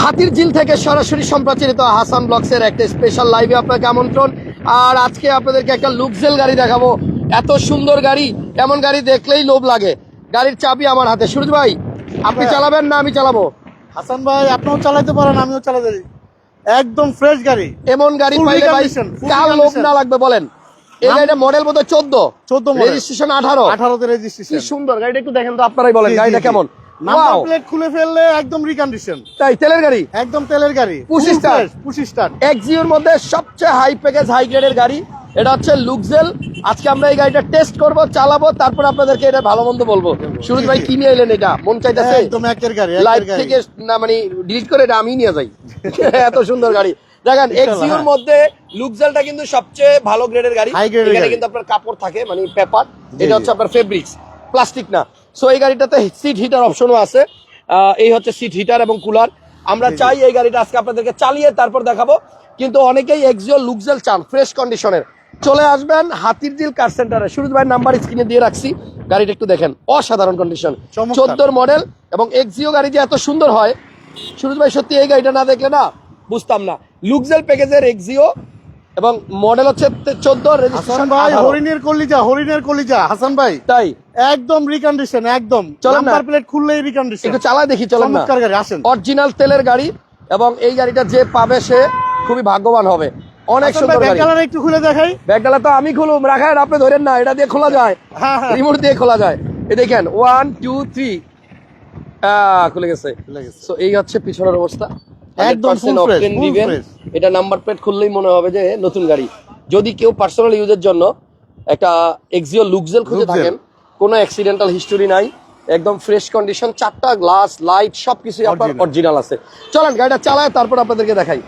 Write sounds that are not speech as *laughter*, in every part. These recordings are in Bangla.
হাতির ঝিল থেকে সরাসরি সম্প্রচারিত হাসান ব্লগসের একটা স্পেশাল লাইভে আপনাকে আমন্ত্রণ। আর আজকে আপনাদেরকে একটা লুকজেল গাড়ি দেখাবো। এত সুন্দর গাড়ি এমন গাড়ি দেখলেই লোভ লাগে। গাড়ির চাবি আমার হাতে। সুরজ ভাই আপনি চালাবেন না আমি চালাবো? হাসান ভাই আপনিও চালাতে পারেন আমিও চালাতে পারি। একদম ফ্রেশ গাড়ি। এমন গাড়ি পাইলে ভাই কার লোভ না লাগবে বলেন। এই গাড়িটা মডেল বোধ চোদ্দ। 14 model। রেজিস্ট্রেশন আঠারো। আঠারোতে রেজিস্ট্রেশন সুন্দর গাড়িটা একটু দেখেন তো আপনারাই বলেন। গাড়িটা কেমন? নাম্বার! প্লেট খুলে ফেললে একদম রিকন্ডিশন তাই তেলের গাড়ি? একদম তেলের গাড়ি। Push start। পুশি স্টার্ট এক্সিওর মধ্যে সবচেয়ে হাই প্যাকেজ হাই গ্রেডের গাড়ি। এটা হচ্ছে লুকজেল আজকে আমরা এই গাড়িটা টেস্ট করব চালাবো তারপর আপনাদেরকে এটা ভালো মন্দ বলব। সুরজ ভাই কি নিয়ে এলেন এটা? মন চাইতেছে একদম একের গাড়ি লাইভ গাড়ি। থেকে না মানে ডিলিট করে এটা আমি নিয়ে যাই। *laughs* এত সুন্দর গাড়ি। দেখেন এক্সিওর। মধ্যে লুকজেলটা কিন্তু সবচেয়ে ভালো গ্রেডের গাড়ি। এখানে। কিন্তু আপনার কাপড় থাকে মানে পেপার এটা হচ্ছে আপনার ফেব্রিক্স প্লাস্টিক না। সো এই গাড়িটাতে সিট হিটার অপশনও আছে। এই হচ্ছে সিট হিটার এবং কুলার আমরা। চাই এই গাড়িটা আজকে আপনাদেরকে চালিয়ে তারপর দেখাবো। কিন্তু অনেকেই এক্সিও লুকজেল চান ফ্রেশ কন্ডিশনের চলে আসবেন হাতির দিল কার সেন্টারে সুরজ ভাই নাম্বার স্ক্রিনে দিয়ে রাখছি। গাড়িটা একটু দেখেন অসাধারণ কন্ডিশন। চোদ্দোর মডেল এবং এক্সিও গাড়ি যে এত সুন্দর হয় সুরজ ভাই সত্যি এই গাড়িটা না দেখলে না বুঝতাম না। লুকজেল প্যাকেজের এক্সিও এবং মডেল হচ্ছে চোদ্দ রেজিস্ট্রেশন ভাই হরিণের কলিজা হরিণের কলিজা। হাসান ভাই তাই? একদম রিকন্ডিশন একদম। নাম্বার প্লেট খুললেই রিকন্ডিশন একটু চালা দেখি চলেন না। গাড়ি আসেন। অরিজিনাল তেলের গাড়ি এবং এই গাড়িটা যে পাবে সে খুবই ভাগ্যবান হবে। অনেক সুন্দর গাড়ি। একটু খুলে দেখাই। ব্যাগডালা তো আমি খুলুম রাখায় আপনি ধরেন না এটা দিয়ে খোলা যায়। হ্যাঁ হ্যাঁ। রিমোট দিয়ে খোলা যায়। এই দেখেন ওয়ান টু থ্রি খুলে গেছে। খুলে গেছে। So, এই হচ্ছে পিছনের অবস্থা। একদম 100% full fresh, octane full দিবেন। এটা নাম্বার প্লেট খুললেই মনে হবে যে নতুন গাড়ি। যদি কেউ পার্সোনাল ইউজের জন্য একটা এক্সিও লুকজেল খুঁজে থাকেন কোনো অ্যাক্সিডেন্টাল হিস্টোরি নাই একদম ফ্রেশ কন্ডিশন চারটা গ্লাস লাইট সবকিছুই আপনার অরিজিনাল আছে। চলেন গাড়িটা চালায় তারপর আপনাদেরকে দেখাই।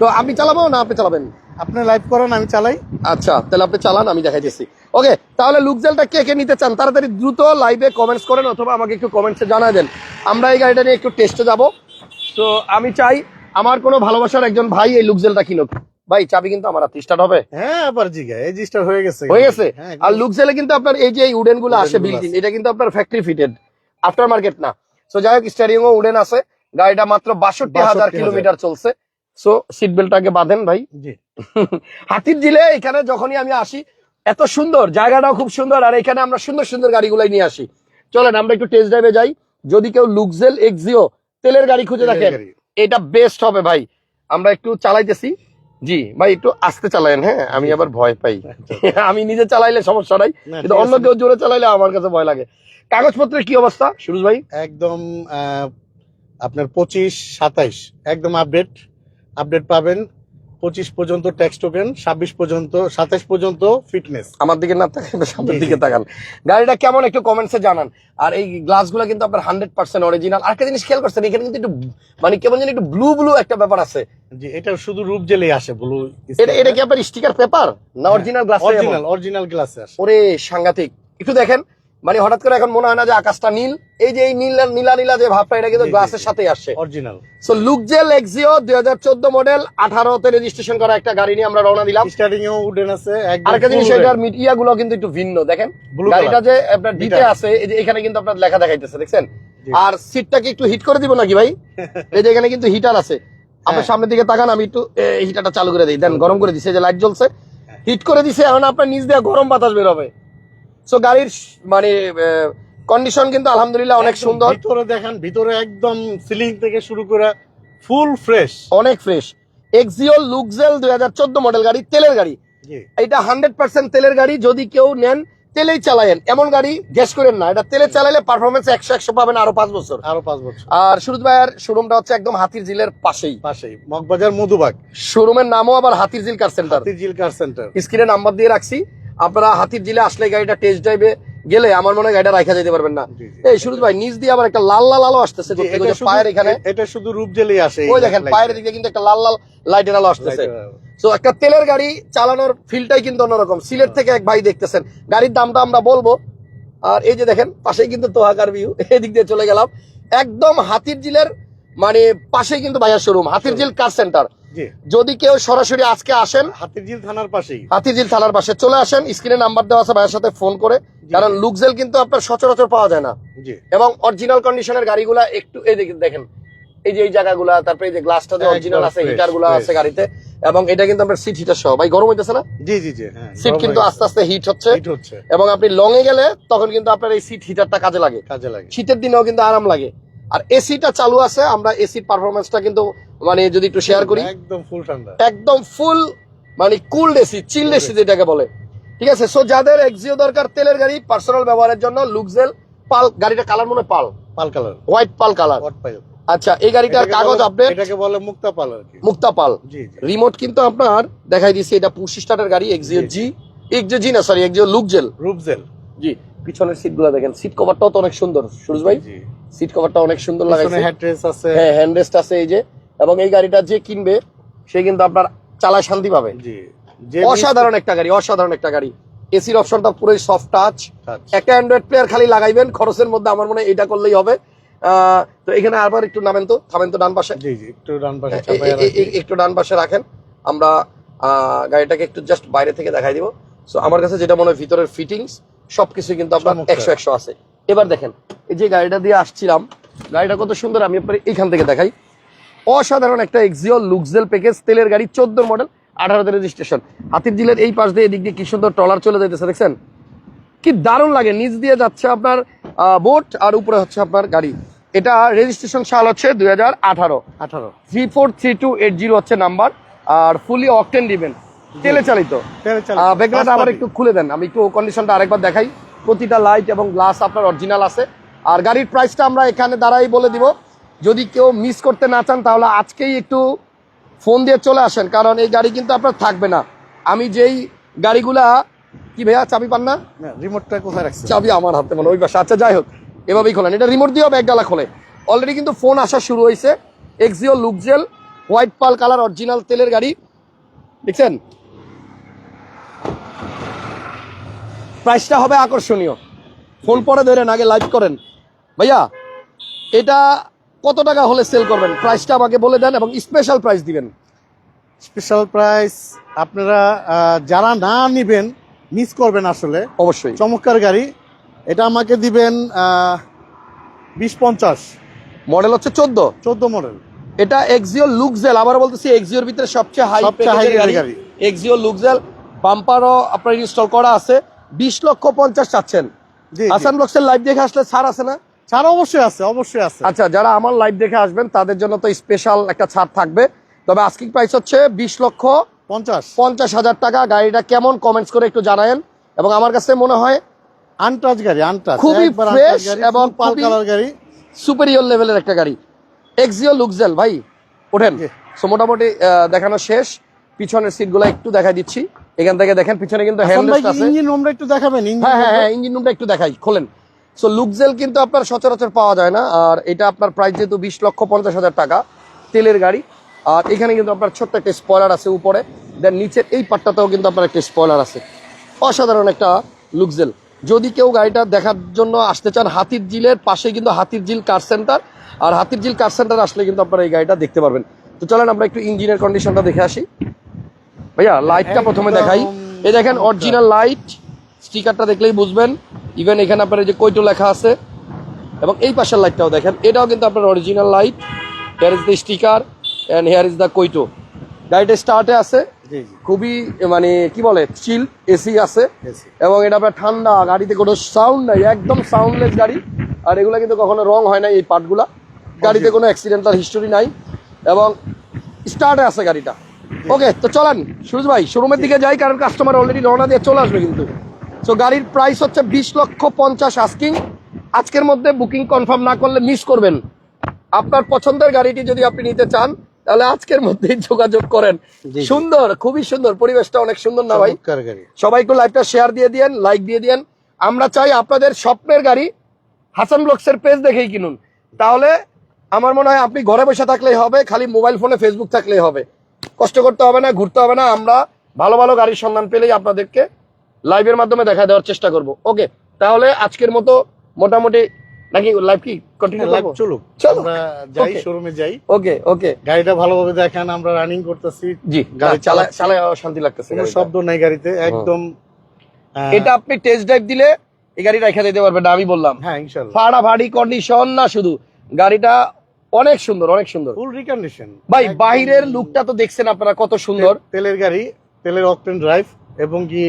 তো আমি চালাবো না আপনি চালাবেন? আপনি লাইভ করেন আমি চালাই। আচ্ছা তাহলে আপনি চালান আমি দেখাইতেছি। ওকে তাহলে লুকজেলটা কে কে নিতে চান? তাড়াতাড়ি দ্রুত লাইভে কমেন্টস করেন অথবা আমাকে একটু কমেন্টসে জানায় দেন। আমরা এই গাড়িটা নিয়ে একটু টেস্টে যাব। তো আমি চাই আমার কোনো ভালোবাসার একজন ভাই এই লুকজেলটা কিনুক। ভাই চাবি কিন্তু আমার হাতে স্টার্ট হবে। হ্যাঁ আবার জিগা এই জিস্টার হয়ে গেছে। হয়ে গেছে? হ্যাঁ, আর লুকজেলে কিন্তু আপনার এই যে এই উডেনগুলো আসে বিল্ডিং এটা কিন্তু আপনার ফ্যাক্টরি ফিটেড আফটার মার্কেট না। সো যাই হোক স্টারিং ও উডেন আছে। গাড়িটা মাত্র বাষট্টি হাজার কিলোমিটার চলছে। সো সিট বেল্টটাকে বাঁধেন ভাই। জি। *laughs* হাতির জিলে এখানে যখনই আমি আসি এত সুন্দর জায়গাটাও খুব সুন্দর। আর এখানে আমরা সুন্দর সুন্দর গাড়িগুলাই নিয়ে আসি। চলেন আমরা একটু টেস্ট ড্রাইভে যাই। যদি কেউ লুকজেল এক্সিও তেলের গাড়ি খুঁজে দেখেন। এটা বেস্ট হবে ভাই। আমরা একটু চালাইতেছি। জি ভাই একটু আস্তে চালায়েন হ্যাঁ? আমি আবার ভয় পাই। *laughs* আমি নিজে চালাইলে সমস্যা নাই। কিন্তু অন্য কেউ জোরে চালাইলে আমার কাছে ভয় লাগে। কাগজপত্রের কি অবস্থা সুরজ ভাই? একদম আহ, আপনার পঁচিশ সাতাইশ একদম আপডেট আপডেট পাবেন। পঁচিশ পর্যন্ত ট্যাক্স টোকেন ছাব্বিশ পর্যন্ত সাতাইশ পর্যন্ত ফিটনেস আমার দিকে না তাকান সামনের দিকে। তাকান। গাড়িটা কেমন একটু কমেন্টসে জানান। আর এই গ্লাসগুলো কিন্তু আপনার হান্ড্রেড পার্সেন্ট অরিজিনাল আর একটা জিনিস খেয়াল করছেন এখানে কিন্তু একটু মানে কেমন যেন একটু ব্লু ব্লু একটা ব্যাপার আছে। জি এটা শুধু রূপ জেলেই আসে ব্লু এটা এটা কি আপনার স্টিকার পেপার না অরিজিনাল গ্লাস অরিজিনাল অরিজিনাল গ্লাসে আসে। ওরে সাংঘাতিক। একটু দেখেন। মানে হঠাৎ করে এখন মনে হয় না যে আকাশটা নীল। এই যে এই নীল নীলা নীলা যে ভাবটা এটা কিন্তু গ্লাসের সাথে আসছে। অরিজিনাল সো লুকজেল এক্সিও দুই হাজার চোদ্দ মডেল আঠারোতে রেজিস্ট্রেশন করা একটা গাড়ি নিয়ে আমরা রওনা দিলাম। স্টার্টিং এও উডেন আছে আরেকটা জিনিস এটার মিডিয়া গুলো কিন্তু একটু ভিন্ন দেখেন। গাড়িটা যে আপনার ডিটে আছে এই যে এখানে কিন্তু আপনার লেখা দেখাইতেছে দেখছেন। আর সিটটাকে একটু হিট করে দিব নাকি ভাই? *laughs* এই যে এখানে কিন্তু হিটার আছে। আপনার হ্যাঁ। সামনের দিকে তাকান আমি একটু হিটারটা চালু করে দিই। দেন গরম করে দিছে যে লাইট জ্বলছে। হিট করে দিছে এখন আপনার নিচ দিয়ে গরম বাতাস বের হবে। সো গাড়ির মানে কন্ডিশন কিন্তু আলহামদুলিল্লাহ অনেক সুন্দর। ভিতরে দেখেন ভিতরে একদম সিলিং থেকে শুরু করে ফুল ফ্রেশ অনেক ফ্রেশ এক্সিও লুকজেল দুই হাজার চোদ্দ মডেল গাড়ি তেলের গাড়ি। জি। এটা হান্ড্রেড পার্সেন্ট তেলের গাড়ি যদি কেউ নেন তেলেই চালায়েন। এমন গাড়ি গ্যাস করেন না। এটা তেলে চালাইলে পারফরমেন্স একশো একশো পাবেন আরও পাঁচ বছর। আরও পাঁচ বছর। আর সুরজ ভাইয়ের শোরুমটা হচ্ছে একদম হাতির জিলের পাশেই। পাশেই। মগবাজার মধুবাগ। শোরুমের নামও আবার হাতির জিল কার সেন্টার হাতির জিল কার সেন্টার স্ক্রিনে নাম্বার দিয়ে রাখছি। আপনারা হাতির ঝিলে আসলে গাড়িটা টেস্ট ড্রাইভে গেলে আমার মনে হয় গাড়িটা রাখা যেতে পারবেন না। এই সুরজ ভাই নিচ দিয়ে আবার একটা লাল লাল আলো আসতেছে পায়ের এখানে। এটা শুধু রূপ জেলেই আসে ওই দেখেন পায়ের দিকে কিন্তু একটা লাল লাল লাইটের আলো আসতেছে। তো একটা তেলের গাড়ি চালানোর ফিলটাই কিন্তু অন্যরকম। সিলেট থেকে এক ভাই দেখতেছেন। গাড়ির দামটা আমরা বলব। আর এই যে দেখেন পাশেই কিন্তু তোহাকার ভিউ এদিক দিয়ে চলে গেলাম। একদম হাতির ঝিলের মানে পাশেই কিন্তু ভাইয়ার শোরুম হাতির ঝিল কার সেন্টার যদি কেউ সরাসরি আজকে আসেন হাতিরঝিল থানার পাশেই। হাতির ঝিল থানার পাশে চলে আসেন স্ক্রিনে নাম্বার দেওয়া আছে ভাইয়ের সাথে ফোন করে। কারণ লুকজেল কিন্তু আপনার সচরাচর পাওয়া যায় না। এবং অরিজিনাল কন্ডিশনের গাড়িগুলা একটু এদিকে দেখেন এই যে এই জায়গাগুলা তারপরে এই যে গ্লাসটা যে অরিজিনাল আছে হিটারগুলা আছে গাড়িতে এবং এটা কিন্তু আপনার সিট হিটার সহ। ভাই গরম হইতেছে না? জি জি জি হ্যাঁ সিট কিন্তু আস্তে আস্তে হিট হচ্ছে। এবং আপনি লং এ গেলে তখন কিন্তু আপনার এই সিট হিটারটা কাজে লাগে। কাজে লাগে। শীতের দিনেও কিন্তু আরাম লাগে। আর এসিটা চালু আছে আমরা এসির পারফরমেন্সটা কিন্তু মানে যদি একটু শেয়ার করি। একদম ফুল ঠান্ডা। একদম ফুল মানে কুলড এসি চিল্ড এসি যেটাকে বলে। ঠিক আছে? সো যাদের এক্সিও দরকার তেলের গাড়ি পার্সোনাল ব্যবহারের জন্য লুকজেল পাল গাড়িটা কালার মনে pearl. Pearl colour white pearl colour আচ্ছা এই গাড়িটার কাগজ আপডেট এটাকে বলে মুক্তা পাল আর কি। মুক্তা পাল। জি জি। রিমোট কিন্তু আপনার দেখাই দিছি এটা পুশ স্টার্টার গাড়ি এক্সিও জি। এক্সিও জি না সরি এক্সিও লুকজেল রূপজেল জি পিছনের সিটগুলা দেখেন সিট কভারটাও তো অনেক সুন্দর। সুরজ ভাই? জি। সিট কভারটা অনেক সুন্দর লাগাইছে। আছে। হ্যাঁ হ্যান্ডরেস্ট আছে এই যে। এবং এই গাড়িটা যে কিনবে সে কিন্তু আপনার চালায় শান্তি পাবে। অসাধারণ একটা গাড়ি অসাধারণ একটা গাড়ি। এসির অপশনটা পুরোই সফট টাচ একটা অ্যান্ড্রয়েড প্লেয়ার খালি লাগাইবেন খরচের মধ্যে আমার মনে হয় এটা করলেই হবে। তো এখানে আবার একটু নামেন তো থামেন তো ডান পাশে। জি জি একটু ডান পাশে একটু ডান পাশে রাখেন। আমরা গাড়িটাকে একটু জাস্ট বাইরে থেকে দেখাই দিব। সো আমার কাছে যেটা মনে হয় ভিতরের ফিটিংস সবকিছু কিন্তু আপনার। একশো একশো আছে। এবার দেখেন এই যে গাড়িটা দিয়ে আসছিলাম গাড়িটা কত সুন্দর আমি আপনার এখান থেকে দেখাই। অসাধারণ একটা এক্সিও লুকজেল প্যাকেজ তেলের গাড়ি চোদ্দ মডেল আঠারোতে রেজিস্ট্রেশন হাতির জিলের এই পাশ দিয়ে এদিক দিয়ে কি সুন্দর ট্রলার চলে যাইতেছে দেখছেন? কি দারুণ লাগে নিচ দিয়ে যাচ্ছে আপনার বোট আর উপরে হচ্ছে আপনার গাড়ি। এটা রেজিস্ট্রেশন সাল হচ্ছে দুই হাজার আঠারো। আঠারো। Three four three two eight zero হচ্ছে নাম্বার আর ফুলি অকটেন দিবেন তেলে চালিত। বেগলাটা আবার একটু খুলে দেন আমি একটু কন্ডিশনটা আরেকবার দেখাই। প্রতিটা লাইট এবং গ্লাস আপনার অরিজিনাল আছে। আর গাড়ির প্রাইসটা আমরা এখানে দ্বারাই বলে দিব। যদি কেউ মিস করতে না চান তাহলে আজকেই একটু ফোন দিয়ে চলে আসেন কারণ এই গাড়ি কিন্তু আপনার থাকবে না। আমি যেই গাড়িগুলা কি ভাইয়া চাবি পান না? রিমোটটা কোথায় রাখছি চাবি আমার হাতে মানে ওই পাশে। আচ্ছা যাই হোক এভাবেই খোলেন। এটা রিমোট দিয়েও ব্যাগডালা খোলে। অলরেডি কিন্তু ফোন আসা শুরু হয়েছে Axio Luxel white pearl colour original তেলের গাড়ি। দেখছেন? প্রাইসটা হবে আকর্ষণীয়। ফোন পরে ধরেন আগে লাইভ করেন। ভাইয়া এটা কত টাকা হলে সেল করবেন? প্রাইসটা আমাকে বলে দেন এবং স্পেশাল প্রাইস দিবেন। স্পেশাল প্রাইস আপনারা যারা না নিবেন মিস করবেন আসলে। অবশ্যই। চমৎকার গাড়ি। এটা আমাকে দিবেন বিশ পঞ্চাশ। মডেল হচ্ছে চোদ্দ। চোদ্দ মডেল এটা এক্সিও লুকজেল আবার বলতেছি এক্সিওর ভিতরে সবচেয়ে হাই গাড়ি। গাড়ি। এক্সিও লুকজেল বাম্পারও আপনার ইনস্টল করা আছে। বিশ লক্ষ পঞ্চাশ চাচ্ছেন। জি হাসান ব্লকসের লাইভ দেখে আসলে ছাড় আছে না? ছাড় অবশ্যই আছে অবশ্যই আছে। আচ্ছা যারা আমার লাইভ দেখে আসবেন তাদের জন্য তো স্পেশাল একটা ছাড় থাকবে। তবে আজকিং প্রাইস হচ্ছে বিশ লক্ষ পঞ্চাশ। পঞ্চাশ হাজার টাকা। গাড়িটা কেমন কমেন্টস করে একটু জানায়েন। এবং আমার কাছে মনে হয় আনটাচ গাড়ি আনটাচ খুবই fresh এবং পাল কালার গাড়ি। সুপেরিয়র লেভেলের একটা গাড়ি। এক্সিও লুকজেল ভাই ওঠেন। সো মোটামুটি দেখানো শেষ। পিছনের সিটগুলো একটু দেখাই দিচ্ছি। এখান থেকে দেখেন পিছনে কিন্তু হ্যান্ডরেস্ট আছে। ইঞ্জিন রুমটা একটু দেখাবেন হ্যাঁ হ্যাঁ হ্যাঁ ইঞ্জিন রুমটা একটু দেখাই খোলেন। সো লুকজেল কিন্তু আপনার সচরাচর পাওয়া যায় না আর এটা আপনার প্রাইস যেহেতু বিশ লক্ষ পঞ্চাশ হাজার টাকা তেলের গাড়ি। আর এখানে কিন্তু আপনার ছোট্ট একটা স্পয়লার আছে উপরে। দেন নিচের এই পাটটাতেও কিন্তু আপনার একটা স্পয়লার আছে। অসাধারণ একটা লুকজেল যদি কেউ গাড়িটা দেখার জন্য আসতে চান হাতির জিলের পাশে কিন্তু হাতির জিল কার সেন্টার আর হাতির জিল কার সেন্টার আসলে কিন্তু আপনারা এই গাড়িটা দেখতে পারবেন। তো চলেন আমরা একটু ইঞ্জিনের কন্ডিশনটা দেখে আসি। ভাইয়া লাইটটা প্রথমে দেখাই। এই দেখেন অরিজিনাল লাইট স্টিকারটা দেখলেই বুঝবেন। ইভেন এখানে আপনার যে কৈটো লেখা আছে। এবং এই পাশের লাইটটাও দেখেন। এটাও কিন্তু আপনার original light here is the sticker and here is the কৈটো। গাড়িটা স্টার্টে আছে। খুবই মানে কি বলে চিল এসি আছে। এবং এটা আপনার ঠান্ডা গাড়িতে কোনো সাউন্ড নাই একদম সাউন্ডলেস গাড়ি। আর এগুলা কিন্তু কখনো রং হয় না এই পার্টগুলা গাড়িতে কোনো অ্যাক্সিডেন্টাল হিস্টোরি নাই। এবং স্টার্টে আছে গাড়িটা। ওকে তো চলেন সুরজ ভাই শোরুমের দিকে যাই কারণ কাস্টমার অলরেডি রওনা দিয়ে চলে আসবে কিন্তু। সো গাড়ির প্রাইস হচ্ছে বিশ লক্ষ পঞ্চাশ আস্কিং আজকের মধ্যে বুকিং কনফার্ম না করলে মিস করবেন। আপনার পছন্দের গাড়িটি যদি আপনি নিতে চান তাহলে আজকের মধ্যেই যোগাযোগ করেন। সুন্দর খুবই সুন্দর পরিবেশটা অনেক সুন্দর না ভাই? চমৎকার গাড়ি। সবাই একটু লাইভটা শেয়ার দিয়ে দিয়েন লাইক দিয়ে দিয়েন। আমরা চাই আপনাদের স্বপ্নের গাড়ি হাসান ব্লগসের পেজ দেখেই কিনুন। তাহলে আমার মনে হয় আপনি ঘরে বসে থাকলেই হবে খালি মোবাইল ফোনে ফেসবুক থাকলেই হবে। কষ্ট করতে হবে না ঘুরতে হবে না। আমরা ভালো ভালো গাড়ির সন্ধান পেলেই আপনাদেরকে লাইভের মাধ্যমে দেখা দেওয়ার চেষ্টা করব। ওকে তাহলে আজকের মতো মোটামুটি নাকি লাইভ কি? কন্টিনিউ লাইভ চলুক। চলো। যাই শোরুমে যাই। ওকে ওকে গাড়িটা ভালোভাবে দেখেন আমরা রানিং করতেছি। জি গাড়ি চালা। চালায় শান্তি লাগতেছে কোনো। শব্দ নাই গাড়িতে একদম এটা আপনি টেস্ট ড্রাইভ দিলে এই গাড়ি রেখে দিতে পারবেন না আমি বললাম। হ্যাঁ ইনশাল্লাহ ফাড়াফাড়ি কন্ডিশন না শুধু। গাড়িটা অনেক সুন্দর অনেক সুন্দর। ফুল রিকন্ডিশন ভাই বাইরের লুকটা তো দেখছেন আপনারা কত সুন্দর। তেলের গাড়ি তেলের অকটেন ড্রাইভ এবং কি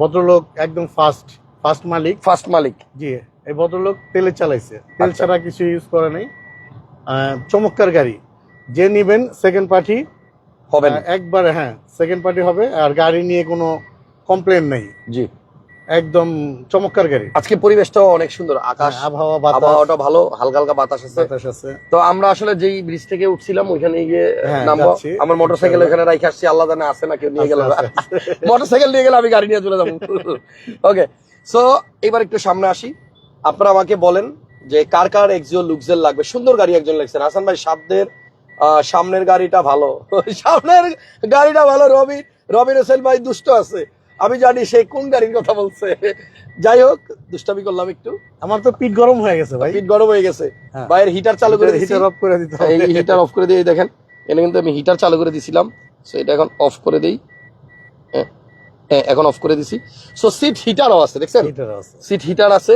ভদ্রলোক একদম ফাস্ট ফাস্ট মালিক। ফার্স্ট মালিক। জি এই ভদ্রলোক তেলে চালাইছে। তেল আচ্ছা। ছাড়া কিছু ইউজ করে নাই। চমৎকার গাড়ি। যে নিবেন সেকেন্ড পার্টি হবেন। একবার হ্যাঁ সেকেন্ড পার্টি হবে। আর গাড়ি নিয়ে কোনো কমপ্লেন নেই। জি। একদম চমৎকার গাড়ি। আজকে পরিবেশটাও অনেক সুন্দর আকাশ হ্যাঁ, আবহাওয়া আবহাওয়াটা ভালো হালকা হালকা বাতাস আছে। বাতাস আছে। তো আমরা আসলে যেই ব্রিজ থেকে উঠছিলাম ওইখানে গিয়ে হ্যাঁ, নামবো। আমার মোটরসাইকেল ওখানে আসছি আল্লাহ জানে আছে না কেউ নিয়ে গেল। মোটরসাইকেল *laughs* নিয়ে গেলে আমি গাড়ি নিয়ে চলে যাব। *laughs* ওকে সো এবার একটু সামনে আসি। আপনারা আমাকে বলেন যে কার কার এক্সিও লুকজেল লাগবে? সুন্দর গাড়ি একজন লিখছেন। হাসান ভাই সাবদের আহ, সামনের গাড়িটা ভালো। *laughs* সামনের গাড়িটা ভালো রবি রবিন হোসেন ভাই দুষ্ট আছে। আমি জানি সে কোন গাড়ির কথা বলছে। যাই হোক দুষ্টামি করলাম একটু। আমার তো পিঠ গরম হয়ে গেছে ভাই। পিট গরম হয়ে গেছে। বাইরে হিটার চালু করে হিটার অফ করে দিতে এই হবে হিটার অফ করে দিয়ে দেখেন। এখানে কিন্তু আমি হিটার চালু করে দিছিলাম। সো এটা এখন অফ করে দেই। হ্যাঁ, হ্যাঁ, এখন অফ করে দিছি। সো সিট হিটারও আছে দেখছেন? সিট হিটার আছে।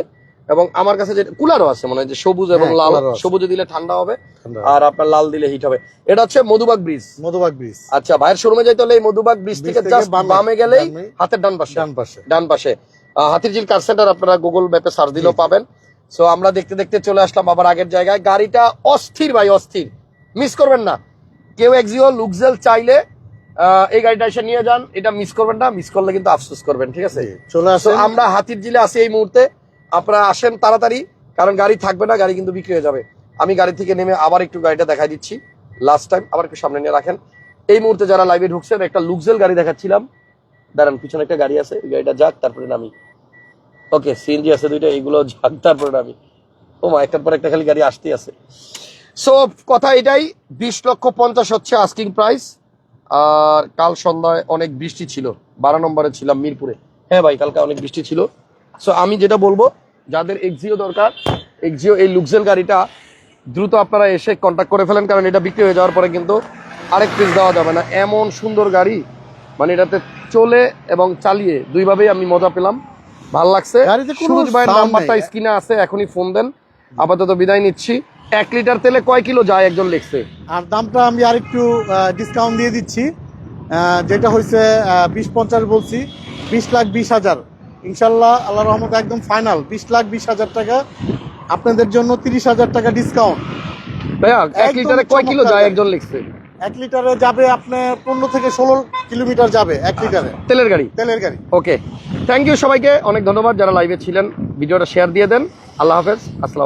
এবং আমার কাছে যে কুলারও আছে মানে যে সবুজ এবং হ্যাঁ, লাল। সবুজে দিলে ঠান্ডা হবে আর আপনার লাল দিলে হিট হবে। এটা হচ্ছে মধুবাগ ব্রিজ মধুবাগ ব্রিজ আচ্ছা ভাইয়ের শোরুমে যাইতে হলে এই মধুবাগ ব্রিজ থেকে জাস্ট বামে, গেলেই হাতের ডান পাশে। ডান পাশে। ডান পাশে। হাতিরঝিল কার সেন্টার আপনারা গুগল ম্যাপে সার্চ দিলেও। পাবেন। সো আমরা দেখতে দেখতে চলে আসলাম আবার আগের জায়গায়। গাড়িটা অস্থির ভাই অস্থির। মিস করবেন না। কেউ এক্সিও লুকজেল চাইলে এই গাড়িটা এসে নিয়ে যান। এটা মিস করবেন না। মিস করলে কিন্তু আফসোস করবেন ঠিক আছে? চলে তো আসেন। আমরা হাতির জিলে আছি এই মুহূর্তে। আপনারা আসেন তাড়াতাড়ি, কারণ গাড়ি থাকবে না, গাড়ি কিন্তু বিক্রি হয়ে যাবে। আমি গাড়ি থেকে নেমে আবার একটু গাড়িটা দেখাই দিচ্ছি। লাস্ট টাইম আবার একটু সামনে নিয়ে রাখেন। এই মুহূর্তে যারা লাইভে ঢুকছেন, একটা লুকজেল গাড়ি দেখাচ্ছিলাম। দাঁড়ান, পিছনে একটা গাড়ি আছে গাড়িটা যাক, তারপরে নামি। ওকে সিএনজি আছে দুইটা এগুলো যাক, তারপরে নামি। ও মা, একটার পর একটা খালি গাড়ি আসতেই আছে। সো কথা এটাই, বিশ লক্ষ পঞ্চাশ হচ্ছে আস্কিং প্রাইস আর কাল সন্ধ্যায় অনেক বৃষ্টি ছিল, বারো নম্বরে ছিলাম মিরপুরে। হ্যাঁ ভাই, কালকে অনেক বৃষ্টি ছিল। সো আমি যেটা বলব যাদের এক্সিও দরকার এক্সিও এই লুকজেল গাড়িটা দ্রুত আপনারা এসে কন্ট্যাক্ট করে ফেলেন কারণ এটা বিক্রি হয়ে যাওয়ার পরে কিন্তু আরেক পিস দেওয়া যাবে না। এমন সুন্দর গাড়ি মানে এটাতে চলে এবং চালিয়ে দুইভাবেই আমি মজা পেলাম। ভালো লাগছে। সুরজ ভাইয়ের নাম্বারটা। স্ক্রিনে আছে এখনই ফোন দেন। আপাতত বিদায় নিচ্ছি। এক লিটার তেলে কয় কিলো যায় একজন লিখছে? আর দামটা আমি আর একটু ডিসকাউন্ট দিয়ে দিচ্ছি। যেটা হয়েছে বিশ পঞ্চাশ বলছি বিশ লাখ বিশ হাজার। ইনশাল্লাহ আল্লাহ রহমত একদম ফাইনাল বিশ লাখ বিশ হাজার টাকা। আপনাদের জন্য তিরিশ হাজার টাকা ডিসকাউন্ট ভাইয়া এক লিটারে কয় কিলো যায় একজন লিখছে? এক লিটারে যাবে আপনার পনেরো থেকে ষোলো কিলোমিটার যাবে এক লিটারে। তেলের গাড়ি? তেলের গাড়ি। ওকে থ্যাংক ইউ সবাইকে অনেক ধন্যবাদ যারা লাইভে ছিলেন। ভিডিওটা শেয়ার দিয়ে দেন। আল্লাহ হাফেজ আসসালাম